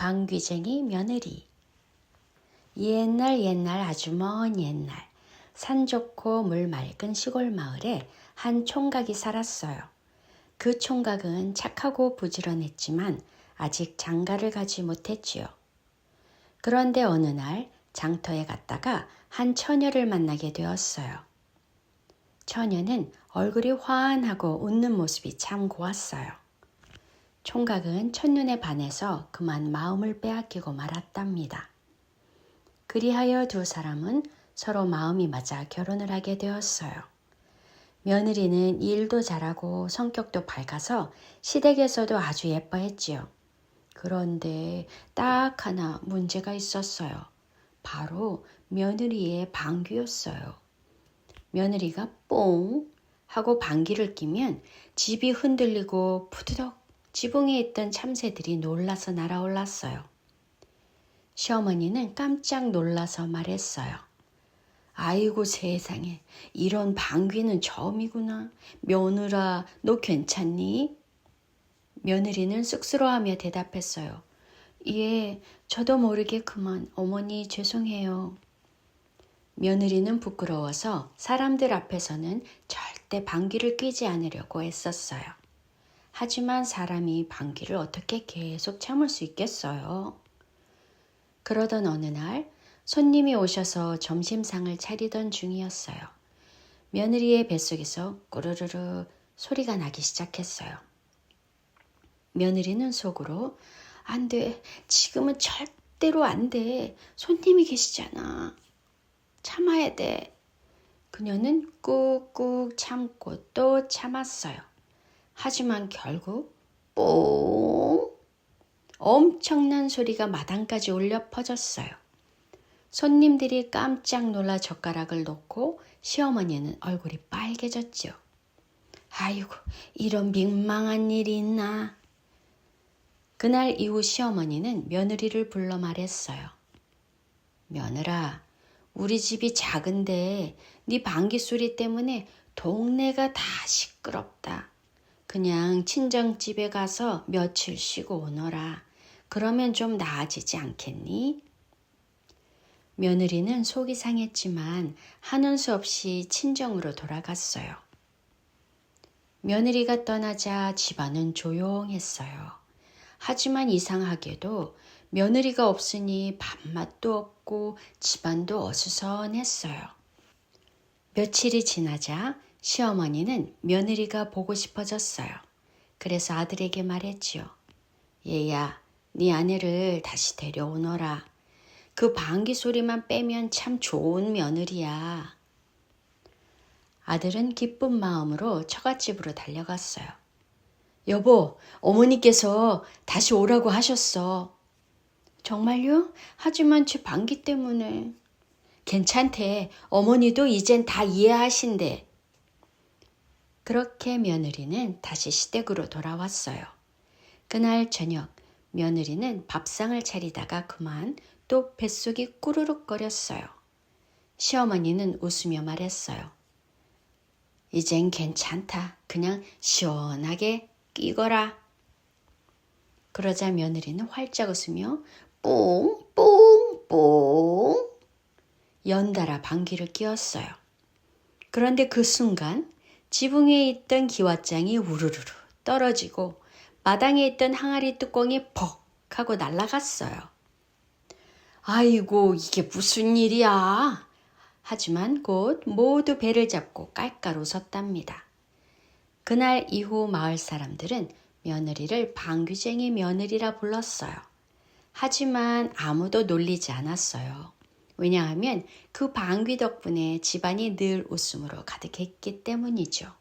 방귀쟁이 며느리 옛날 옛날 아주 먼 옛날 산 좋고 물 맑은 시골 마을에 한 총각이 살았어요. 그 총각은 착하고 부지런했지만 아직 장가를 가지 못했지요. 그런데 어느 날 장터에 갔다가 한 처녀를 만나게 되었어요. 처녀는 얼굴이 환하고 웃는 모습이 참 고왔어요. 총각은 첫눈에 반해서 그만 마음을 빼앗기고 말았답니다. 그리하여 두 사람은 서로 마음이 맞아 결혼을 하게 되었어요. 며느리는 일도 잘하고 성격도 밝아서 시댁에서도 아주 예뻐했지요. 그런데 딱 하나 문제가 있었어요. 바로 며느리의 방귀였어요. 며느리가 뽕 하고 방귀를 끼면 집이 흔들리고 푸드덕 지붕에 있던 참새들이 놀라서 날아올랐어요. 시어머니는 깜짝 놀라서 말했어요. 아이고 세상에 이런 방귀는 처음이구나. 며느라 너 괜찮니? 며느리는 쑥스러워하며 대답했어요. 예, 저도 모르게 그만 어머니 죄송해요. 며느리는 부끄러워서 사람들 앞에서는 절대 방귀를 뀌지 않으려고 애썼어요. 하지만 사람이 방귀를 어떻게 계속 참을 수 있겠어요? 그러던 어느 날 손님이 오셔서 점심상을 차리던 중이었어요. 며느리의 뱃속에서 꾸르르르 소리가 나기 시작했어요. 며느리는 속으로 안 돼. 지금은 절대로 안 돼. 손님이 계시잖아. 참아야 돼. 그녀는 꾹꾹 참고 또 참았어요. 하지만 결국 뽕 엄청난 소리가 마당까지 울려 퍼졌어요. 손님들이 깜짝 놀라 젓가락을 놓고 시어머니는 얼굴이 빨개졌죠. 아이고, 이런 민망한 일이 있나. 그날 이후 시어머니는 며느리를 불러 말했어요. 며느라, 우리 집이 작은데 네 방귀 소리 때문에 동네가 다 시끄럽다. 그냥 친정집에 가서 며칠 쉬고 오너라. 그러면 좀 나아지지 않겠니? 며느리는 속이 상했지만 하는 수 없이 친정으로 돌아갔어요. 며느리가 떠나자 집안은 조용했어요. 하지만 이상하게도 며느리가 없으니 밥맛도 없고 집안도 어수선했어요. 며칠이 지나자 시어머니는 며느리가 보고 싶어졌어요. 그래서 아들에게 말했지요. 얘야, 네 아내를 다시 데려오너라. 그 방귀 소리만 빼면 참 좋은 며느리야. 아들은 기쁜 마음으로 처갓집으로 달려갔어요. 여보, 어머니께서 다시 오라고 하셨어. 정말요? 하지만 제 방귀 때문에. 괜찮대. 어머니도 이젠 다 이해하신대. 그렇게 며느리는 다시 시댁으로 돌아왔어요. 그날 저녁 며느리는 밥상을 차리다가 그만 또 뱃속이 꾸르륵거렸어요. 시어머니는 웃으며 말했어요. 이젠 괜찮다. 그냥 시원하게 끼거라. 그러자 며느리는 활짝 웃으며 뽕뽕뽕 연달아 방귀를 끼웠어요. 그런데 그 순간 지붕에 있던 기왓장이 우르르르 떨어지고 마당에 있던 항아리 뚜껑이 퍽 하고 날아갔어요. 아이고 이게 무슨 일이야? 하지만 곧 모두 배를 잡고 깔깔 웃었답니다. 그날 이후 마을 사람들은 며느리를 방귀쟁이 며느리라 불렀어요. 하지만 아무도 놀리지 않았어요. 왜냐하면 그 방귀 덕분에 집안이 늘 웃음으로 가득했기 때문이죠.